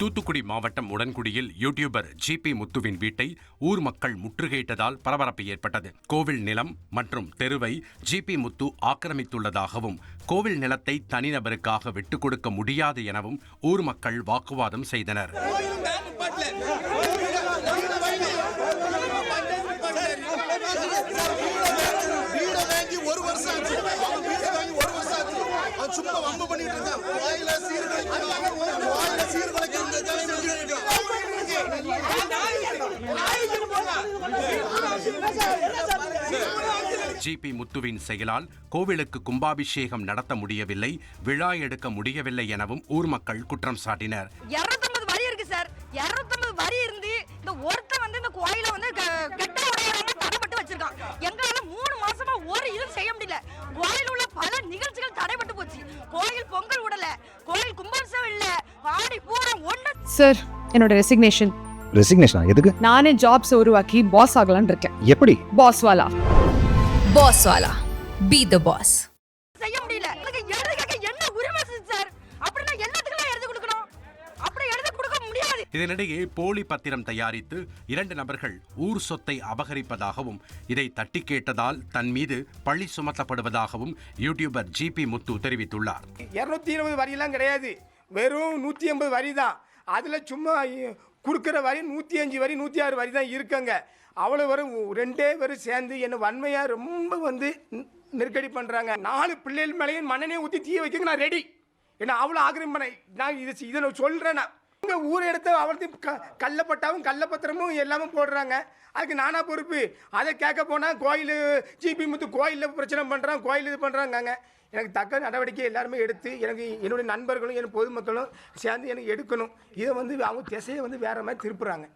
தூத்துக்குடி மாவட்டம் உடன்குடியில் YouTuber GB முத்துவின் வீட்டை ஊர் மக்கள் முற்றுகையிட்டதால் பரபரப்பு ஏற்பட்டது. கோவில் நிலம் மற்றும் தெருவை ஜிபி முத்து ஆக்கிரமித்துள்ளதாகவும் கோவில் நிலத்தை தனிநபருக்காக விட்டுக் கொடுக்க முடியாது எனவும் ஊர் மக்கள் வாக்குவாதம் செய்தனர். சும்மா வம்பு பண்ணிட்டு இருந்தான். வாயில சீர்குலைக்கிறான் வாயில சீர்குலைக்கிற ஜிபி முத்துவின் செயலால் கோவிலுக்கு கும்பாபிஷேகம் நடத்த முடியவில்லை விழா எடுக்க முடியவில்லை எனவும் ஊர் மக்கள் குற்றம் சாட்டினர். இரநூத்தம்பது வரி இருக்கு சார். இரநூத்தம்பது வரி இருந்து இந்த ஒருத்தன் வந்து இந்த கோயிலை வந்து கெட்ட தடைப்பட்டு வச்சிருக்கான். எங்களால மூணு மாசமா ஒரு இதுவும் செய்ய முடியல. கோயில் உள்ள பல நிகழ்ச்சிகள் தடைப்பட்டு போச்சு கோயில் பொங்கல் விடல கோயில் கும்பாபிஷேகம் இல்ல ஆடி பூரம் ஒண்ணு சார் என்னோட ரெசிக்னேஷன் ரெசிக்னேஷனா எதுக்கு? நானே ஜாப்ஸ் உருவாக்கி பாஸ் ஆகலாம்னு இருக்கேன். எப்படி? பாஸ் வாலா. Boss Wala. Be the boss. செய்ய முடியல. எனக்கு என்ன உரிமை சார் அப்படின்னா எல்லாத்துக்கும் எழுதி கொடுக்கணும்? அப்படி எழுதி கொடுக்க முடியாது. இதனிடையே போலி பத்திரம் தயாரித்து இரண்டு நபர்கள் ஊர் சொத்தை அபகரிப்பதாகவும் இதை தட்டி கேட்டதால் தன் மீது பழி சுமத்தப்படுவதாகவும் யூடியூபர் ஜிபி முத்து தெரிவித்துள்ளார். இரநூத்தி இருபது வரியெல்லாம் கிடையாது. வெறும் நூற்றி எண்பது வரி தான் அதில் சும்மா கொடுக்குற வரி நூற்றி அஞ்சு வரி நூற்றி ஆறு வரி தான் இருக்குங்க. அவ்வளோ வரும் ரெண்டே பேரும் சேர்ந்து என்னை வன்மையாக ரொம்ப வந்து நெருக்கடி பண்ணுறாங்க நாலு பிள்ளைகள் மேலேயும் மண்ணனே ஊற்றி தீ வைக்கங்க நான் ரெடி ஏன்னா அவ்வளோ ஆக்கிரம் பண்ண நான் இது இதை நான் சொல்கிறேன் நான். அவங்க ஊர் எடுத்து அவர்த்தையும் க கள்ளப்பட்டாவும் கள்ளப்பத்திரமும் எல்லாமே போடுறாங்க. அதுக்கு நானா பொறுப்பு. அதை கேட்க போனால் கோயில் ஜிபி முத்து கோயிலில் பிரச்சனை பண்ணுறான் கோயில் இது பண்ணுறாங்க எனக்கு தக்க நடவடிக்கை எல்லாருமே எடுத்து எனக்கு என்னுடைய நண்பர்களும் என் பொதுமக்களும் சேர்ந்து எனக்கு எடுக்கணும். இதை வந்து அவங்க திசையை வந்து வேற மாதிரி திருப்புறாங்க.